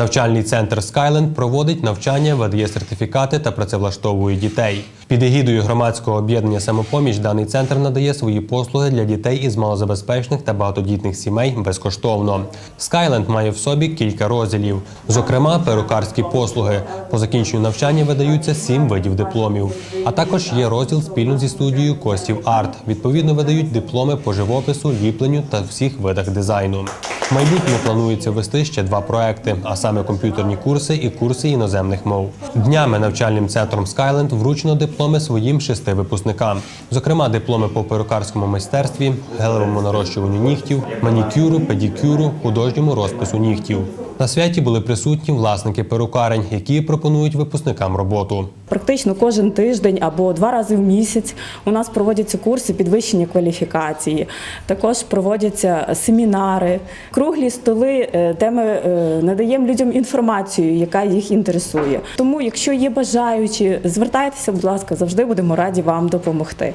Навчальний центр Skyland проводить навчання, видає сертифікати та працевлаштовує дітей. Під егідою громадського об'єднання самопоміч даний центр надає свої послуги для дітей із малозабезпечених та багатодітних сімей безкоштовно. Skyland має в собі кілька розділів, зокрема, перукарські послуги. По закінченню навчання видаються сім видів дипломів. А також є розділ спільно зі студією Костів Арт. Відповідно, видають дипломи по живопису, ліпленню та всіх видах дизайну. Майбутньому планується вести ще два проекти, а саме комп'ютерні курси і курси іноземних мов. Днями навчальним центром Skyland вручено дипломи своїм шести випускникам, зокрема, дипломи по перукарському майстерстві, гелевому нарощуванню нігтів, манікюру, педикюру, художньому розпису нігтів. На святі були присутні власники перукарень, які пропонують випускникам роботу. Практично кожен тиждень або два рази в місяць у нас проводяться курси підвищення кваліфікації. Також проводяться семінари, круглі столи, е, де ми е, надаємо людям інформацію, яка їх інтересує. Тому, якщо є бажаючі, звертайтеся, будь ласка, завжди будемо раді вам допомогти.